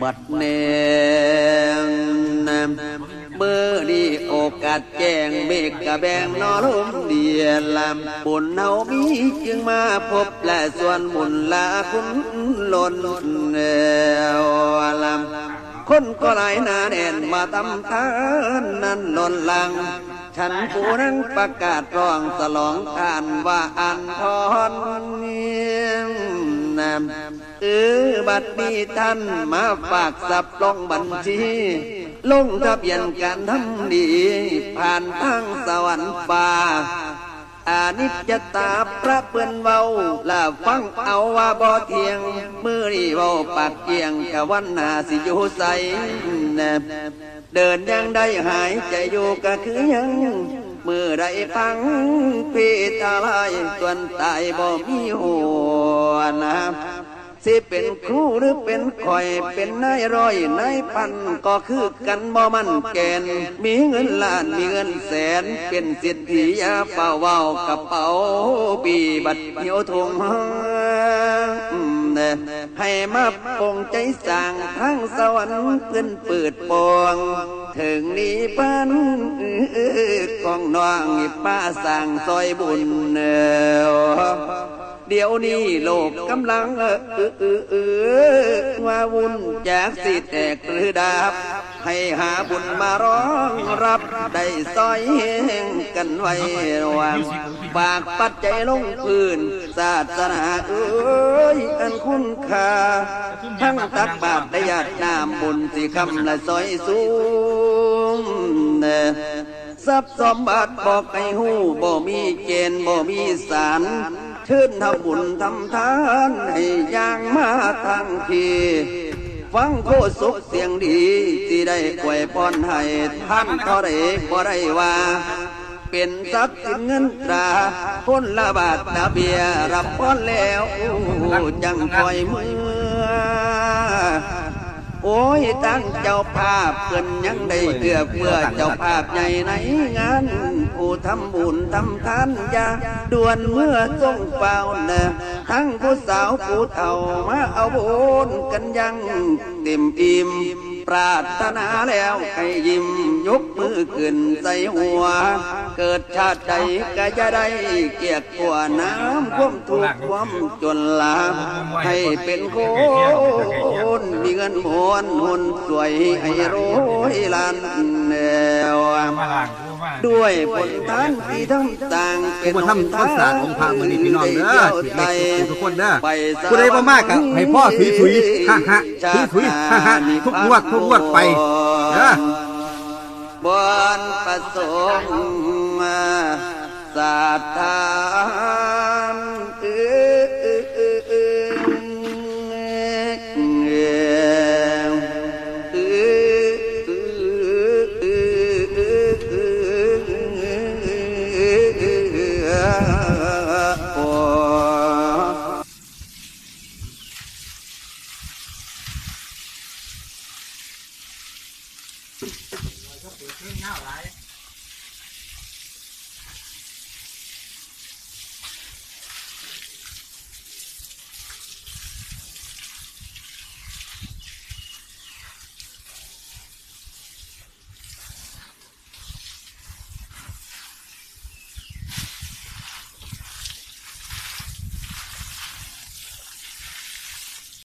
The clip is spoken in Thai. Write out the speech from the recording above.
บัดเนงมือดีโอกาสแจ้งเมฆกะแบงนอลมเดียลำปุ่นเฮามีจึงมาพบและส่วนมุนลาคุณลนแนวลำคนก็หลายนาแน่นมาตำทานนั้นหล่นลังฉันผู้นั้นประกาศร้องสลองทานว่าอันพรเนียงนำเออ บัดนี้ท่านมาฝากสับลงบัญชี ลงทะเบียนการทำดี ผ่านทางสวรรค์ฟ้าอานิจตาพระเปื้อนเบาลาฟังเอาว่าบ่เทียง มือนี่เบาปากเกียงกะวันหนาสิอยู่ใสแนบเดินยังได้หายใจอยู่ก็คือยังมือได้ฟังพีตาลายส่วนตายบ่มีหัว สิเป็นครูหรือเป็นข่อยเป็นนายร้อยนายพันก็คือกันบ่มันแกน มีเงินล้านมีเงินแสน เป็นสิทธิยาเฝ้าเว้ากระเป๋าปีบัดเหี่ยวทงให้มาปงใจสั่งทั้งสวรรค์เพื่อนเปิดปองถึงนี้ปันของน้องป้าสั่งซอยบุญเนอ เดี๋ยวนี้โลกกำลังเออเออเออเออว่าวุ่นจากสิแตกหรือดาบ ให้หาบุญมาร้องรับได้ซอยแห่งกันไว้วังฝากปัจจัยลงพื้น ศาสนาเอ้ยอันคุณค่า ทั้งตักบาตรได้ญาติน้ำบุญสิคำละซอยสูงเนทรัพย์สมบัติบอกให้หูบ่มีเกณฑ์บ่มีสาร ชิญทำบุญทำทานให้ย่างมาทั้งทีฟังโคสุขเสียงดีที่ได้กวยพรให้ท่านเท่าไรบ่ได้ว่าเป็นทรัพย์สินเงินตราคนละบาทนาเบียรับพรแล้วจังคอยมือ โอ้ยตั้งเจ้าภาพเพื่อนยังได้เกือเพื่อเจ้าภาพใหญ่ในงานผู้ทำบุญทำทานยาด่วนเมื่อทรงเฝ้าเนอทั้งผู้สาวผู้เฒ่ามาเอาบุญกันยังเต็มอิ่ม ปรารถนาแล้วให้ยิ้มยกมือขึ้นใส่หัว เกิดชาติใดก็จะได้เกียรติกว่าน้ำความทุกข์ความจนลาให้เป็นคนมีเงินหมวนหุนสวยให้โรยลานแนวมาล่างกูมา ด้วยผลทานที่ทำต่างผมมาทำข้าวสารองค์พระมือนี้พี่น้องเด้อสิเล็กทุกคนเด้อไปสผู้ใดบ่มากอะให้พ่อถุยๆฮ่าฮ่าถุยๆฮ่าฮ่าทุกงวดทุกงวดไปเด้อบนประสงค์ศาสตา 我นึ่要来